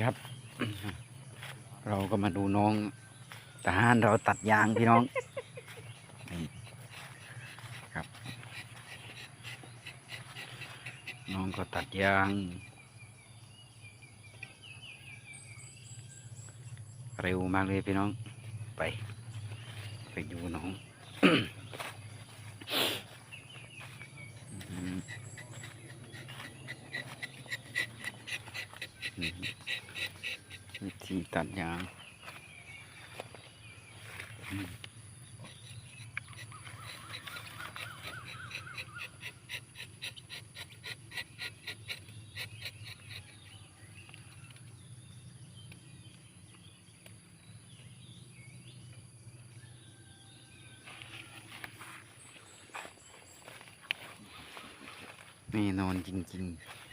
ครับ เราก็มาดูน้องทหารเราตัดยางพี่น้องนี่ครับ น้องก็ตัดยางเร็วมากเลยพี่น้อง ไป ไปดูน้องอืม ตัดยางอืมแน่นอนจริง ๆ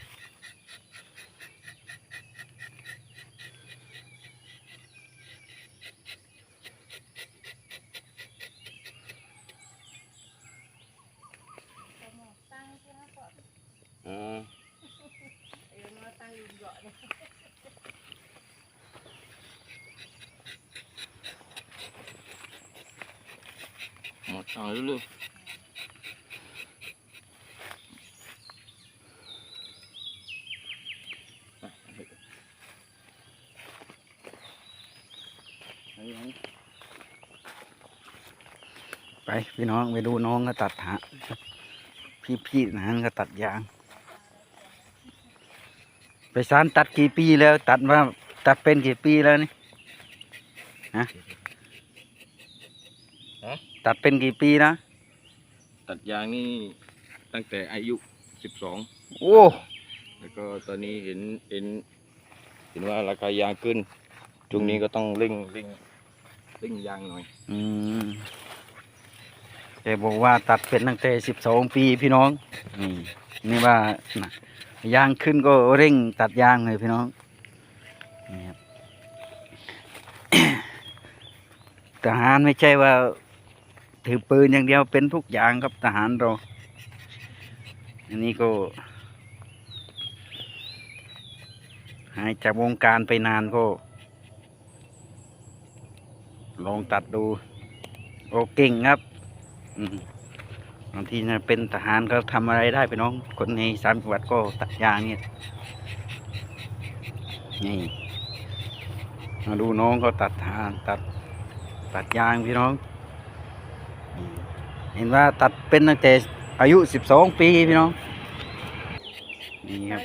อืมหมดตังค์เรื่อยไปพี่น้องไปดูน้องก็ตัดหาพี่พี่ๆนั้นก็ตัดยาง ไปสารตัดกี่ปีแล้ว ตัดว่าตัดเป็นกี่ปีแล้วนี่ฮะตัดเป็นกี่ปีนะๆตัดยางนี่ตั้งแต่อายุสิบสองโอ้แล้วก็ตอนนี้เห็นเห็นเห็นว่าราคายางขึ้นช่วงนี้ก็ต้องเร่งเร่งเร่งยางหน่อย อืมแกบอกว่าตัดเป็นตั้งแต่สิบสองปีพี่น้องนี่นี่ว่าน่ะ ยางขึ้นก็เร่งตัดยางเลยพี่น้องนี่ครับทหารไม่ใช่ว่า ถือปืนอย่างเดียวเป็นทุกอย่างครับทหารเรา อันนี้ก็หายจากวงการไปนานก็ ลองตัดดู โอเก่งครับอืม บางทีนะเป็นทหารก็ทำอะไรได้ไปน้อง คนในสามจังหวัดก็ตัดยางเนี่ยนี่มาดูน้องเขาตัดทางตัดตัดยางพี่น้องอืมเห็นว่าตัดเป็นตั้งแต่อายุสิบสองปีพี่น้อง นี่ครับ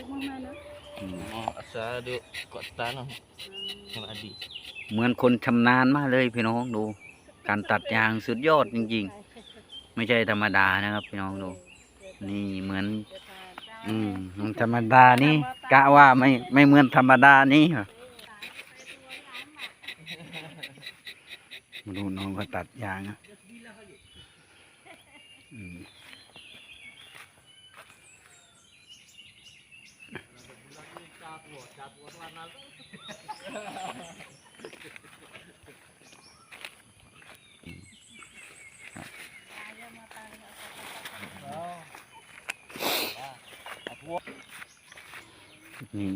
อืมอ๋ออาสาดูกดตาเนาะยังอดีตเหมือนคนชำนาญมากเลยพี่น้องดู การตัดยางสุดยอดจริงๆ ไม่ใช่ธรรมดานะครับพี่น้องดู นี่เหมือน อืมธรรมดานี่กะว่าไม่ไม่เหมือนธรรมดานี่เหรอมาดูน้องก็ตัดยางอะ นี่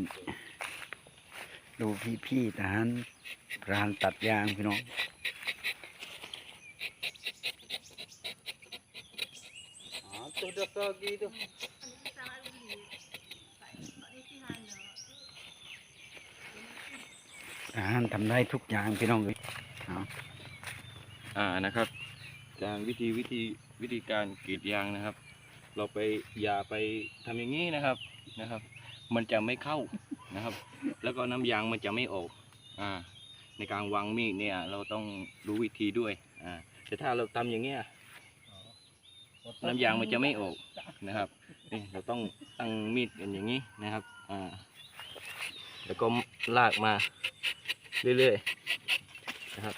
ดูพี่พี่ๆทหารพรานตัดยางพี่น้องทหารทำได้ทุกอย่างพี่น้องเลยเอาอ่านะครับการวิธีวิธีวิธีการกรีดยางนะครับ เราไปอย่าไปทำอย่างนี้นะครับนะครับ มันจะไม่เข้านะครับ แล้วก็น้ำยางมันจะไม่ออกอ่าในการวางมีดเนี่ยเราต้องรู้วิธีด้วยอ่าแต่ถ้าเราทำอย่างเงี้ยน้ำยางมันจะไม่ออกนะครับนี่เราต้องตั้งมีดกันอย่างนี้นะครับอ่าแล้วก็ลากมาเรื่อยๆนะครับ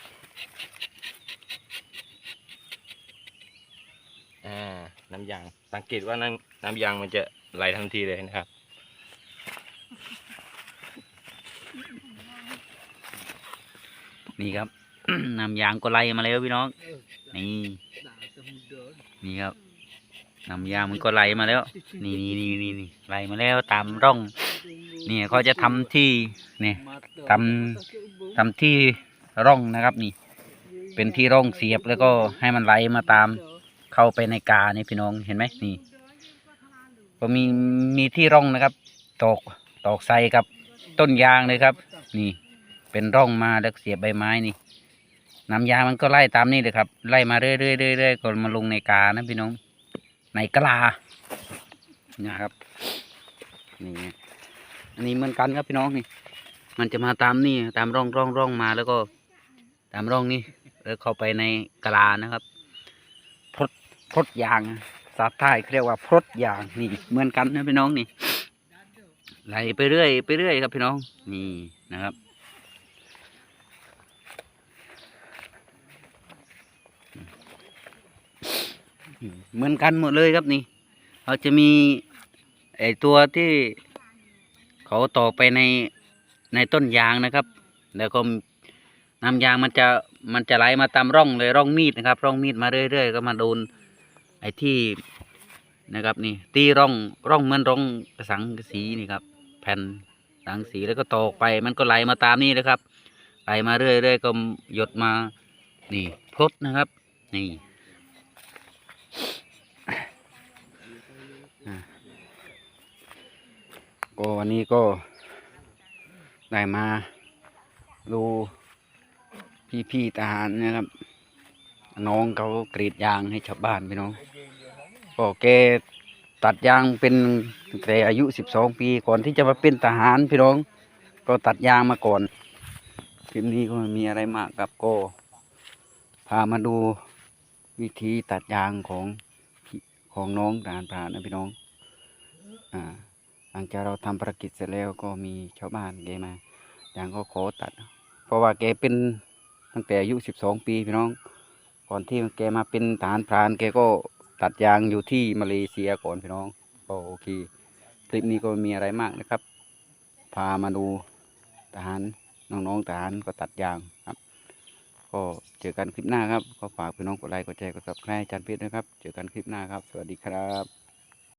อ่า น้ำยาง สังเกตว่าน้ำน้ำยางมันจะไหลทันทีเลยนะครับ นี่ครับ น้ำยางก็ไหลมาแล้วพี่น้อง นี่ นี่ครับ น้ำยางมันก็ไหลมาแล้ว นี่นี่นี่นี่นี่ไหลมาแล้วตามร่อง นี่เขาจะทำที่นี่ทำทำที่ร่องนะครับนี่ เป็นที่ร่องเสียบแล้วก็ให้มันไหลมาตาม เข้าไปในกานี่พี่น้องเห็นไหมนี่ ก็มีมีที่ร่องนะครับ ตอกตอกใส่กับต้นยางเลยครับ นี่ เป็นร่องมาแล้วเสียบใบไม้นี่น้ำยางมันก็ไล่ตามนี่เลยครับ ไล่มาเรื่อยๆเรื่อยๆก่อนมาลงในกานะพี่น้อง ในกะลานะครับนี่อันนี้เหมือนกันครับพี่น้องนี่ มันจะมาตามนี่ตามร่องร่องร่องมาแล้วก็ ตามร่องนี่แล้วเข้าไปในกะลานะครับ พดยางนะภาษาใต้เขาเรียกว่าพดยางนี่เหมือนกันนะพี่น้องนี่ไหลไปเรื่อยไปเรื่อยครับพี่น้องนี่นะครับ เหมือนกันหมดเลยครับนี่เขาจะมีไอตัวที่เขาต่อไปในในต้นยางนะครับ แล้วก็น้ำยางมันจะมันจะไหลมาตามร่องเลยร่องมีดนะครับ ร่องมีดมาเรื่อยๆ ก็มาโดน อ้ที่นะครับนี่ตีร่องร่องเหมือนร่องกระสังกระสีนี่ครับ แผ่นสังสีแล้วก็ตอกไป มันก็ไหลมาตามนี่นะครับไหลมาเรื่อยๆก็หยดมานี่พลดนะครับ นี่ก็วันนี้ก็ได้มาดูพี่ๆทหารนะครับ น้องเขากรีดยางให้ชาวบ้านพี่น้อง ก็แกตัดยางเป็นแต่อายุสิบสองปีก่อนที่จะมาเป็นทหารพี่น้อง ก็ตัดยางมาก่อนคลิปนี้ก็มีอะไรมากครับก็ พามาดูวิธีตัดยางของของน้องทหารพรานนะพี่น้องอ่าหลังจากเราทำภารกิจเสร็จแล้วก็มีชาวบ้านแกมาอย่างก็ขอตัด เพราะว่าแกเป็นตั้งแต่อายุสิบสองปีพี่น้อง ก่อนที่แกมาเป็นทหารพรานแกก็ ตัดยางอยู่ที่มาเลเซียก่อนพี่น้องก็โอเค คลิปนี้ก็มีอะไรมากนะครับ พามาดูทหารน้องๆทหารก็ตัดยางครับ ก็เจอกันคลิปหน้าครับ ก็ฝากพี่น้องกดไลค์กดแชร์กดซับสไครต์จันพิษนะครับ เจอกันคลิปหน้าครับ สวัสดีครับ